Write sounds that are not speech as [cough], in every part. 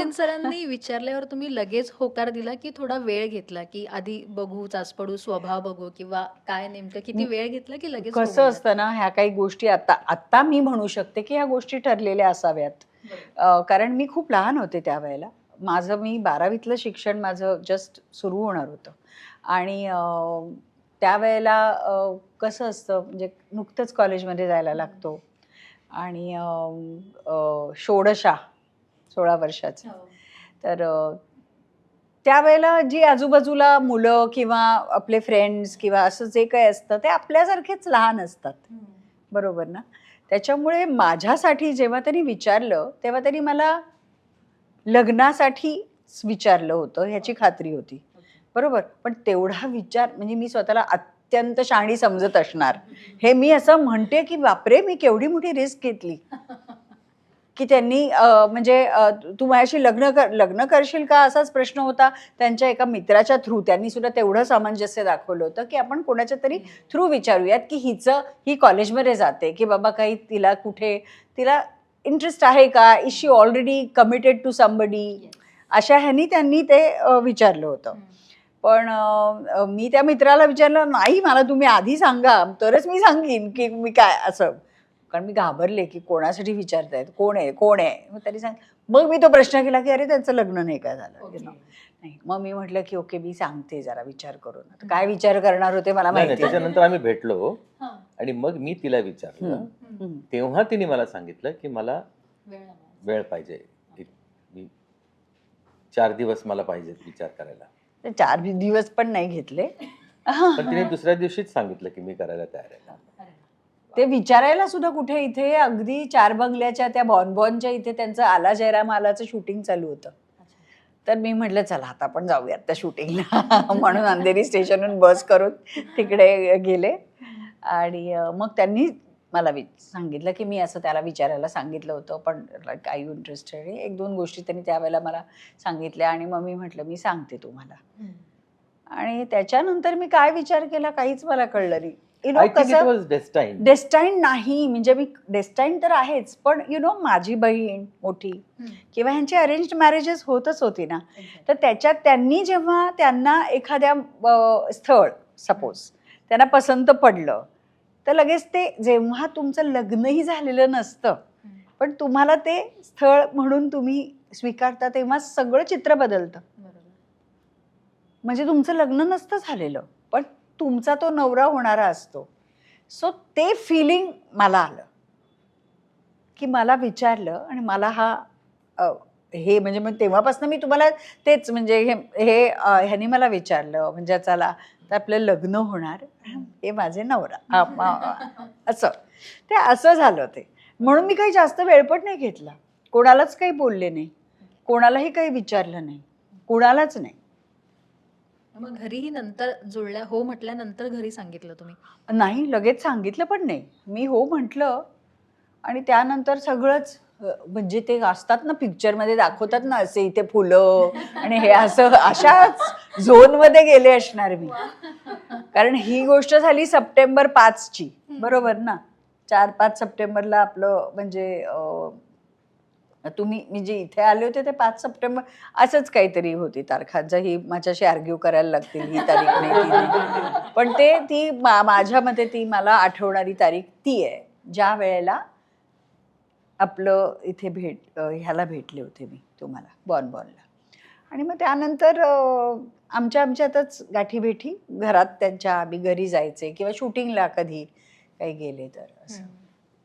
सचिन सरांनी विचारल्यावर तुम्ही लगेच होकार दिला की थोडा वेळ घेतला? की आधी बघू चाचपडू स्वभाव बघू किंवा काय नेमकं? किती वेळ घेतला की लगेच कसं असतं ना ह्या काही गोष्टी आता आता मी म्हणू शकते की ह्या गोष्टी ठरलेल्या असाव्यात. कारण मी खूप लहान होते त्यावेळेला. माझं मी बारावीतलं शिक्षण माझं जस्ट सुरू होणार होतं. आणि त्यावेळेला कसं असतं म्हणजे नुकतंच कॉलेजमध्ये जायला लागतो. आणि षोडशा सोळा वर्षाचं. हो. तर त्यावेळेला जी आजूबाजूला मुलं किंवा आपले फ्रेंड्स किंवा असं जे काही असतं ते आपल्यासारखेच लहान असतात. बरोबर ना? त्याच्यामुळे माझ्यासाठी जेव्हा त्यांनी विचारलं तेव्हा त्यांनी मला लग्नासाठी विचारलं होतं ह्याची खात्री होती. बरोबर? पण तेवढा विचार म्हणजे मी स्वतःला अत्यंत शहाणी समजत असणार. हे मी असं म्हणते की बापरे! मी केवढी मोठी रिस्क घेतली. [laughs] की त्यांनी म्हणजे तू माझ्याशी लग्न कर लग्न करशील का असाच प्रश्न होता. त्यांच्या एका मित्राच्या थ्रू त्यांनी सुद्धा तेवढं सामंजस्य दाखवलं होतं की आपण कोणाच्या तरी थ्रू विचारूयात की हिचं ही कॉलेजमध्ये जाते की बाबा काही तिला कुठे तिला इंटरेस्ट आहे का? Is she already committed to somebody अशा ह्यांनी त्यांनी ते विचारलं होतं. पण मी त्या मित्राला विचारलं नाही मला तुम्ही आधी सांगा तरच मी सांगेन की मी काय असं. कारण मी घाबरले की कोणासाठी विचारतायत? कोण आहे? कोण आहे? मग तरी सांग मग मी तो प्रश्न केला की अरे त्यांचं लग्न नाही काय झालं. नाही. मग मी म्हटलं की ओके मी सांगते जरा विचार करून. आता काय विचार करणार होते मला माहिती आहे. त्याच्यानंतर आम्ही भेटलो हा. आणि मग मी तिला विचारलं. तेव्हा तिने मला सांगितलं की मला वेळ पाहिजे. की मी चार दिवस मला पाहिजे विचार करायला. चार दिवस पण नाही घेतले. पण तिने दुसऱ्या दिवशीच सांगितलं की मी करायला तयार आहे. ते विचारायला सुद्धा कुठे इथे अगदी चार बंगल्याच्या त्या बॉनबॉनच्या इथे त्यांचं आला जयराम आलाचं शूटिंग चालू होतं. तर मी म्हटलं चला आता आपण जाऊयात त्या शूटिंगला. [laughs] म्हणून अंधेरी स्टेशनहून बस करून तिकडे गेले. आणि मग त्यांनी मला वि सांगितलं की मी असं त्याला विचारायला सांगितलं होतं पण लाईक आय यू इंटरेस्टेड एक दोन गोष्टी त्यांनी त्यावेळेला मला सांगितल्या आणि मग मी म्हटलं मी सांगते तुम्हाला. आणि त्याच्यानंतर मी काय विचार केला काहीच मला कळलं नाही. थिंक इट कसं वॉज डेस्टाईन डेस्टाईन नाही म्हणजे मी डेस्टाईन तर आहेच पण यु नो माझी बहीण मोठी. किंवा ह्यांची अरेंज मॅरेजेस होतच होती ना. तर त्याच्यात त्यांनी जेव्हा त्यांना एखाद्या स्थळ सपोज त्यांना पसंत पडलं तर लगेच ते जेव्हा तुमचं लग्नही झालेलं नसतं. पण तुम्हाला ते स्थळ म्हणून तुम्ही स्वीकारता तेव्हा सगळं चित्र बदलतं. म्हणजे तुमचं लग्न नसतं झालेलं पण तुमचा तो नवरा होणारा असतो. सो ते फिलिंग मला आलं. की मला विचारलं आणि मला हा हे म्हणजे मग तेव्हापासून मी तुम्हाला तेच म्हणजे हे हे अ, मला विचारलं म्हणजे चला तर आपलं लग्न होणार. हे माझे नवरा. असं. ते असं झालं ते. म्हणून मी काही जास्त वेळपट नाही घेतला. कोणालाच काही बोलले नाही. कोणालाही काही विचारलं नाही. कोणालाच नाही. मग घरीही नंतर जुळल्या हो म्हटल्यानंतर घरी सांगितलं तुम्ही? नाही लगेच सांगितलं पण नाही. मी हो म्हटलं आणि त्यानंतर सगळंच म्हणजे ते असतात ना पिक्चरमध्ये दाखवतात ना असे इथे फुलं आणि हे असं अशाच झोनमध्ये गेले असणार मी. कारण ही गोष्ट झाली सप्टेंबर पाचची बरोबर ना? चार पाच सप्टेंबरला आपलं म्हणजे तुम्ही मी जे इथे आले होते ते पाच सप्टेंबर असंच काहीतरी होती तारखांचा ही माझ्याशी आर्ग्यू करायला लागतील ही तारीख नाही ती नाही. पण ते ती मा- माझ्या मते ती मला आठवणारी तारीख ती आहे ज्या वेळेला आपलं इथे भेट ह्याला भेटले होते मी तुम्हाला बॉन बॉनला आणि मग त्यानंतर आमच्या आमच्यातच गाठीभेटी घरात त्यांच्या आम्ही घरी जायचे किंवा शूटिंगला कधी काही गेले तर असं.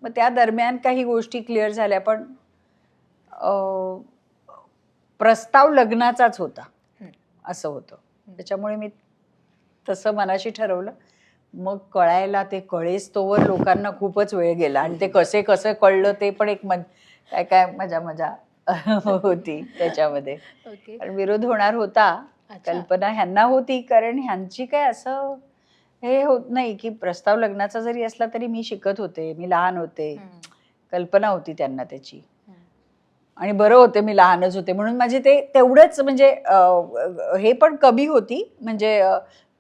मग त्या दरम्यान काही गोष्टी क्लिअर झाल्या पण प्रस्ताव लग्नाचाच होता. असं होतं त्याच्यामुळे मी तसं मनाशी ठरवलं मग कळायला ते कळेस तोवर लोकांना खूपच वेळ गेला आणि ते कसे कसं कळलं ते पण एक मज काय काय मजा मजा [laughs] होती त्याच्यामध्ये कारण विरोध होणार होता. कल्पना ह्यांना होती कारण ह्यांची काय असं हे होत नाही की प्रस्ताव लग्नाचा जरी असला तरी मी शिकत होते मी लहान होते. कल्पना होती त्यांना त्याची. आणि बरं होते मी लहानच होते. म्हणून माझे ते तेवढंच म्हणजे हे पण कमी होती. म्हणजे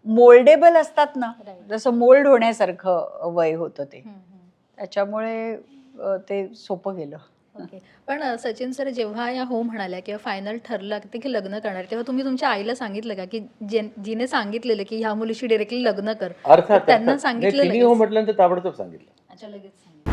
मोल्डेबल असतात ना. जसं मोल्ड होण्यासारखं वय होतं ते. त्याच्यामुळे ते सोपं गेलं. ओके. पण सचिन सर जेव्हा या हो म्हणाल्या किंवा फायनल ठरलं की की लग्न करणार तेव्हा तुम्ही तुमच्या आईला सांगितलं का? की जिने सांगितलेलं की ह्या मुलीशी डिरेक्टली लग्न कर. अर्थात त्यांना. सांगितलं. हो म्हटल्यानंतर ताबडतोब सांगितलं. अच्छा लगेच सांगितलं.